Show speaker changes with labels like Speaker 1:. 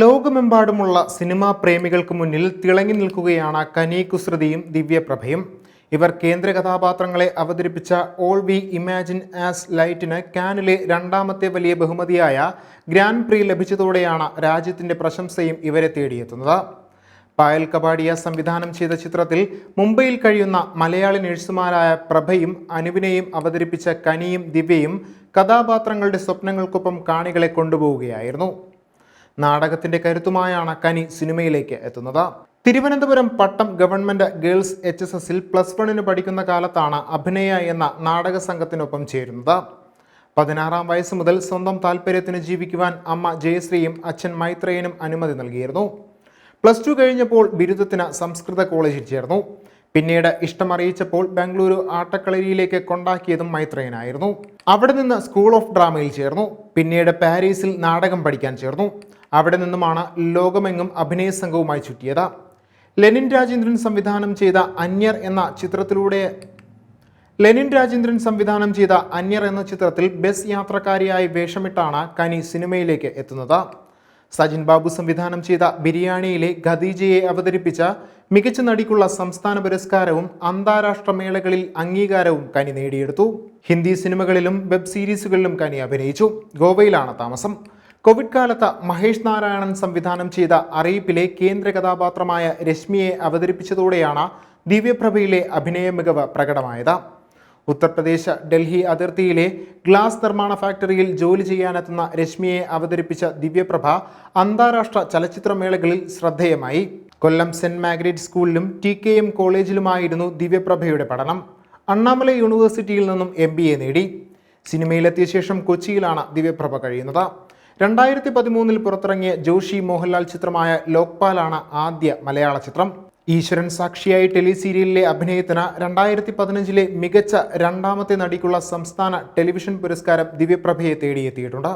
Speaker 1: ലോകമെമ്പാടുമുള്ള സിനിമാ പ്രേമികൾക്ക് മുന്നിൽ തിളങ്ങി നിൽക്കുകയാണ് കനി കുസൃതിയും ദിവ്യപ്രഭയും ഇവർ കേന്ദ്ര കഥാപാത്രങ്ങളെ അവതരിപ്പിച്ച ഓൾ വി ഇമാജിൻ ആസ് ലൈറ്റിന് കാനിലെ രണ്ടാമത്തെ വലിയ ബഹുമതിയായ ഗ്രാൻഡ് പ്രീ ലഭിച്ചതോടെയാണ് രാജ്യത്തിന്റെ പ്രശംസയും ഇവരെ തേടിയെത്തുന്നത്. പായൽ കപാടിയ സംവിധാനം ചെയ്ത ചിത്രത്തിൽ മുംബൈയിൽ കഴിയുന്ന മലയാളി നഴ്സുമാരായ പ്രഭയും അനുവിനെയും അവതരിപ്പിച്ച കനിയും ദിവ്യയും കഥാപാത്രങ്ങളുടെ സ്വപ്നങ്ങൾക്കൊപ്പം കാണികളെ കൊണ്ടുപോവുകയായിരുന്നു. നാടകത്തിന്റെ കരുത്തുമായാണ് കനി സിനിമയിലേക്ക് എത്തുന്നത്. Thiruvananthapuram Pattom government girls H S എസിൽ പ്ലസ് വണ്ണിന് പഠിക്കുന്ന കാലത്താണ് അഭിനയ എന്ന നാടക സംഘത്തിനൊപ്പം ചേരുന്നത്. പതിനാറാം വയസ്സ് മുതൽ സ്വന്തം താല്പര്യത്തിന് ജീവിക്കുവാൻ അമ്മ ജയശ്രീയും അച്ഛൻ മൈത്രേയനും അനുമതി നൽകിയിരുന്നു. പ്ലസ് ടു കഴിഞ്ഞപ്പോൾ ബിരുദത്തിന് സംസ്കൃത കോളേജിൽ ചേർന്നു. പിന്നീട് ഇഷ്ടമറിയിച്ചപ്പോൾ ബംഗളൂരു ആട്ടക്കളരിയിലേക്ക് കൊണ്ടാക്കിയതും മൈത്രേയനായിരുന്നു. അവിടെ നിന്ന് സ്കൂൾ ഓഫ് ഡ്രാമയിൽ ചേർന്നു. പിന്നീട് പാരീസിൽ നാടകം പഠിക്കാൻ ചേർന്നു. അവിടെ നിന്നുമാണ് ലോകമെങ്ങും അഭിനയ സംഘവുമായി ചുറ്റിയത്. ലെനിൻ രാജേന്ദ്രൻ സംവിധാനം ചെയ്ത അന്യർ എന്ന ചിത്രത്തിലൂടെ ലെനിൻ രാജേന്ദ്രൻ സംവിധാനം ചെയ്ത അന്യർ എന്ന ചിത്രത്തിൽ ബസ് യാത്രക്കാരിയായി വേഷമിട്ടാണ് കനി സിനിമയിലേക്ക് എത്തുന്നത്. സജിൻ ബാബു സംവിധാനം ചെയ്ത ബിരിയാണിയിലെ ഖദീജയെ അവതരിപ്പിച്ച മികച്ച നടിക്കുള്ള സംസ്ഥാന പുരസ്കാരവും അന്താരാഷ്ട്ര മേളകളിൽ അംഗീകാരവും കനി നേടിയെടുത്തു. ഹിന്ദി സിനിമകളിലും വെബ് സീരീസുകളിലും കനി അഭിനയിച്ചു. ഗോവയിലാണ് താമസം. കോവിഡ് കാലത്ത് മഹേഷ് നാരായണൻ സംവിധാനം ചെയ്ത അറിയിപ്പിലെ കേന്ദ്ര കഥാപാത്രമായ രശ്മിയെ അവതരിപ്പിച്ചതോടെയാണ് ദിവ്യപ്രഭയിലെ അഭിനയ മികവ് പ്രകടമായത്. ഉത്തർപ്രദേശ് ഡൽഹി അതിർത്തിയിലെ ഗ്ലാസ് നിർമ്മാണ ഫാക്ടറിയിൽ ജോലി ചെയ്യാനെത്തുന്ന രശ്മിയെ അവതരിപ്പിച്ച ദിവ്യപ്രഭ അന്താരാഷ്ട്ര ചലച്ചിത്രമേളകളിൽ ശ്രദ്ധേയമായി. കൊല്ലം സെന്റ് മാഗ്രേറ്റ് സ്കൂളിലും ടി കെ എം കോളേജിലുമായിരുന്നു ദിവ്യപ്രഭയുടെ പഠനം. അണ്ണാമല യൂണിവേഴ്സിറ്റിയിൽ നിന്നും എം നേടി. സിനിമയിലെത്തിയ ശേഷം കൊച്ചിയിലാണ് ദിവ്യപ്രഭ കഴിയുന്നത്. രണ്ടായിരത്തി പതിമൂന്നിൽ പുറത്തിറങ്ങിയ ജോഷി മോഹൻലാൽ ചിത്രമായ ലോക്പാലാണ് ആദ്യ മലയാള ചിത്രം. ഈശ്വരൻ സാക്ഷിയായി ടെലിസീരിയലിലെ അഭിനയത്തിന് രണ്ടായിരത്തി പതിനഞ്ചിലെ മികച്ച രണ്ടാമത്തെ നടിക്കുള്ള സംസ്ഥാന ടെലിവിഷൻ പുരസ്കാരം ദിവ്യപ്രഭയെ തേടിയെത്തിയിട്ടുണ്ട്.